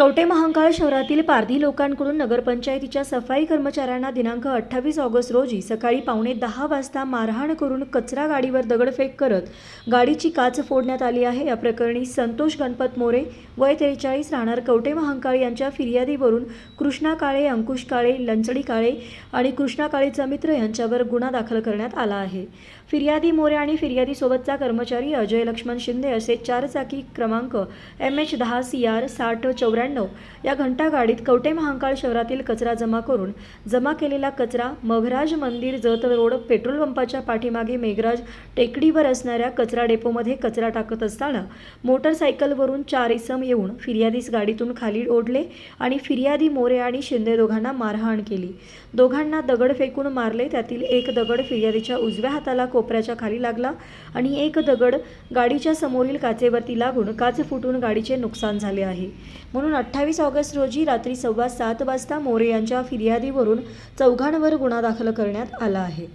कवटे महांकाळ शहरातील पारधी लोकांकडून नगरपंचायतीच्या सफाई कर्मचाऱ्यांना दिनांक अठ्ठावीस ऑगस्ट रोजी सकाळी पावणे दहा वाजता मारहाण करून कचरा गाडीवर दगडफेक करत गाडीची काच फोडण्यात आली आहे. या प्रकरणी संतोष गणपत मोरे वय त्रेचाळीस राहणार कवटे महांकाळ यांच्या फिर्यादीवरून कृष्णा काळे अंकुश काळे लंचडी काळे आणि कृष्णा काळेचा मित्र यांच्यावर गुन्हा दाखल करण्यात आला आहे. फिर्यादी मोरे आणि फिर्यादीसोबतचा कर्मचारी अजय लक्ष्मण शिंदे असे चारचाकी क्रमांक एम एच दहा सी आर साठ चौऱ्याण्णव या घंटा गाडीत कवटे महांकाळ शहरातील कचरा जमा करून जमा केलेला कचरा मघराज मंदिर जत रोड पेट्रोल पंपाच्या पाठीमागे मेघराज टेकडीवर असणाऱ्या कचरा डेपोमध्ये कचरा टाकत असताना मोटरसायकलवरून चार इसम येऊन फिर्यादीस गाडीतून खाली ओढले आणि फिर्यादी मोरे आणि शिंदे दोघांना मारहाण केली. दोघांना दगड फेकून मारले त्यातील एक दगड फिर्यादीच्या उजव्या हाताला कोपऱ्याच्या खाली लागला आणि एक दगड गाडीच्या समोरील काचेवरती लागून काच फुटून गाडीचे नुकसान झाले आहे. म्हणून अठ्ठावीस ऑगस्ट रोजी रात्री सव्वा सात वाजता मोरे यांच्या फिर्यादीवरून चौघांवर गुन्हा दाखल करण्यात आला आहे.